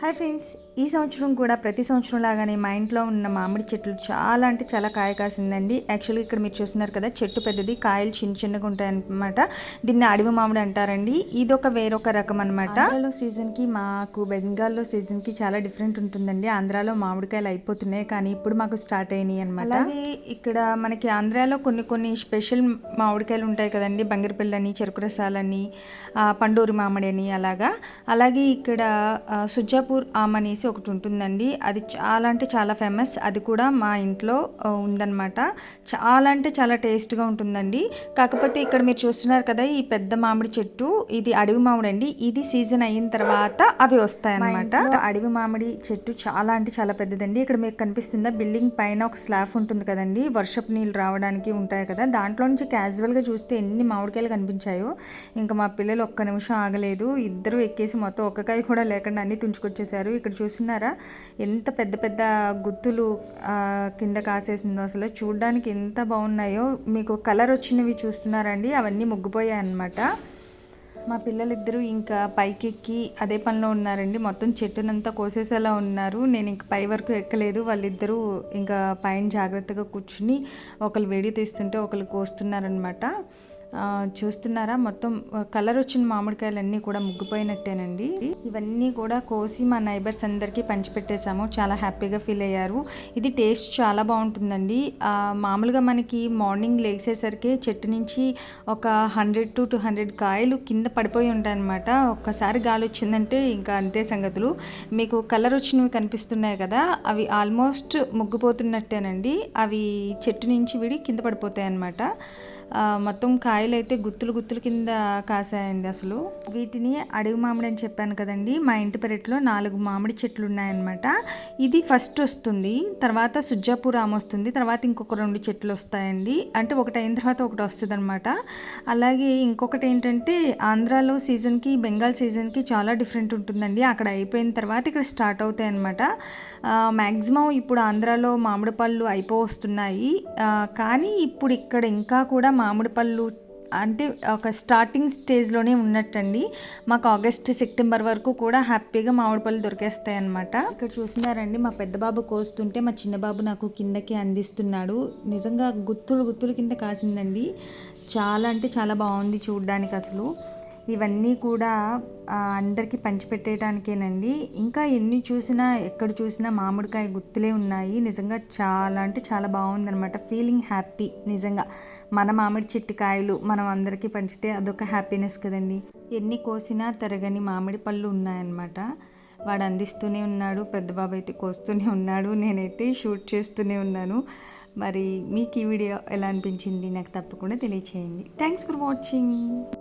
Hi friends ఈ సంవత్సరం కూడా ప్రతి సంవత్సరం లాగానే మా ఇంట్లో ఉన్న మామిడి చెట్లు చాలా అంటే చాలా కాయ కాసిందండి. యాక్చువల్గా ఇక్కడ మీరు చూస్తున్నారు కదా చెట్టు పెద్దది కాయలు చిన్న చిన్నగా ఉంటాయి అనమాట దీన్ని అడవి మామిడి అంటారండి. ఇది ఒక వేరొక రకం అనమాట ఆంధ్రాలో సీజన్కి మాకు బెంగాల్లో సీజన్కి చాలా డిఫరెంట్ ఉంటుందండి. ఆంధ్రాలో మామిడికాయలు అయిపోతున్నాయి కానీ ఇప్పుడు మాకు స్టార్ట్ అయినాయి అనమాట అలాగే ఇక్కడ మనకి ఆంధ్రాలో కొన్ని కొన్ని స్పెషల్ మామిడికాయలు ఉంటాయి కదండి. బంగిరపిల్లని చెరుకు రసాలని పండూరి మామిడి అని అలాగా. అలాగే ఇక్కడ సుజాపూర్ ఆమ్ అనేసి ఒకటి ఉంటుందండి అది చాలా అంటే చాలా ఫేమస్. అది కూడా మా ఇంట్లో ఉందన్నమాట. చాలా అంటే చాలా టేస్ట్గా ఉంటుందండి. కాకపోతే ఇక్కడ మీరు చూస్తున్నారు కదా ఈ పెద్ద మామిడి చెట్టు ఇది అడవి మామిడి అండి ఇది సీజన్ అయిన తర్వాత అవి వస్తాయన్నమాట. అడవి మామిడి చెట్టు చాలా అంటే చాలా పెద్దదండి. ఇక్కడ మీకు కనిపిస్తుందా బిల్డింగ్ పైన ఒక స్లాబ్ ఉంటుంది కదండి. వర్షపు నీళ్ళు రావడానికి ఉంటాయి కదా. దాంట్లో నుంచి క్యాజువల్గా చూస్తే ఎన్ని మామిడికాయలు కనిపించాయో. ఇంకా మా పిల్లలు ఒక్క నిమిషం ఆగలేదు. ఇద్దరు ఎక్కేసి మొత్తం ఒక్కకాయ కూడా లేకుండా అన్ని తుంచుకొచ్చేసారు. ఇక్కడ చూసి చూస్తున్నారా? ఎంత పెద్ద పెద్ద గుత్తులు కింద కాసేసిందో అసలు. చూడడానికి ఎంత బాగున్నాయో. మీకు కలర్ వచ్చినవి చూస్తున్నారండి. అవన్నీ ముగ్గిపోయాయి అనమాట మా పిల్లలిద్దరూ ఇంకా పైకెక్కి అదే పనిలో ఉన్నారండి. మొత్తం చెట్టునంతా కోసేసేలా ఉన్నారు. నేను ఇంక పై వరకు ఎక్కలేదు. వాళ్ళిద్దరూ ఇంకా పైన జాగ్రత్తగా కూర్చుని ఒకరు వేడి తీస్తుంటే ఒకరు కోస్తున్నారనమాట చూస్తున్నారా? మొత్తం కలర్ వచ్చిన మామిడికాయలన్నీ కూడా ముగ్గిపోయినట్టేనండి. ఇవన్నీ కూడా కోసి మా నైబర్స్ అందరికీ పంచిపెట్టేశాము. చాలా హ్యాపీగా ఫీల్ అయ్యారు. ఇది టేస్ట్ చాలా బాగుంటుందండి. మామూలుగా మనకి మార్నింగ్ లేచేసరికి చెట్టు నుంచి ఒక హండ్రెడ్ టు టూ హండ్రెడ్ కాయలు కింద పడిపోయి ఉంటాయన్నమాట. ఒక్కసారి గాలి వచ్చిందంటే ఇంకా అంతే సంగతులు. మీకు కలర్ వచ్చినవి కనిపిస్తున్నాయి కదా అవి ఆల్మోస్ట్ ముగ్గిపోతున్నట్టేనండి. అవి చెట్టు నుంచి విడి కింద పడిపోతాయి అన్నమాట మొత్తం కాయలు అయితే గుత్తులు గుత్తులు కింద కాసాయండి అసలు. వీటిని అడవి మామిడి అని చెప్పాను కదండి. మా ఇంటి పెరట్లో నాలుగు మామిడి చెట్లు ఉన్నాయన్నమాట. ఇది ఫస్ట్ వస్తుంది తర్వాత సుజాపురం వస్తుంది తర్వాత ఇంకొక రెండు చెట్లు వస్తాయండి. అంటే ఒకటి అయిన తర్వాత ఒకటి వస్తుంది అనమాట అలాగే ఇంకొకటి ఏంటంటే ఆంధ్రాలో సీజన్కి బెంగాల్ సీజన్కి చాలా డిఫరెంట్ ఉంటుందండి. అక్కడ అయిపోయిన తర్వాత ఇక్కడ స్టార్ట్ అవుతాయి అనమాట మ్యాక్సిమం ఇప్పుడు ఆంధ్రాలో మామిడి పళ్ళు అయిపో వస్తున్నాయి. కానీ ఇప్పుడు ఇక్కడ ఇంకా కూడా మామిడి పళ్ళు అంటే ఒక స్టార్టింగ్ స్టేజ్లోనే ఉన్నట్టండి. మాకు ఆగస్ట్ సెప్టెంబర్ వరకు కూడా హ్యాపీగా మామిడి పళ్ళు దొరికేస్తాయి అనమాట ఇక్కడ చూస్తున్నారండి మా పెద్ద బాబు కోస్తుంటే మా చిన్న బాబు నాకు కిందకి అందిస్తున్నాడు. నిజంగా గుత్తులు గుత్తులు కింద కాసిందండి. చాలా అంటే చాలా బాగుంది చూడడానికి అసలు ఇవన్నీ కూడా అందరికీ పంచిపెట్టేయడానికేనండి ఇంకా ఎన్ని చూసినా ఎక్కడ చూసినా మామిడికాయ గుర్తులే ఉన్నాయి. నిజంగా చాలా అంటే చాలా బాగుందనమాట ఫీలింగ్ హ్యాపీ నిజంగా. మన మామిడి చెట్టు కాయలు మనం అందరికీ పంచితే అదొక హ్యాపీనెస్ కదండి. ఎన్ని కోసినా తరగని మామిడి పళ్ళు ఉన్నాయన్నమాట. వాడు అందిస్తూనే ఉన్నాడు పెద్ద బాబు అయితే కోస్తూనే ఉన్నాడు నేనైతే షూట్ చేస్తూనే ఉన్నాను. మరి మీకు ఈ వీడియో ఎలా అనిపించింది? నాకు తప్పకుండా తెలియచేయండి. Thanks for watching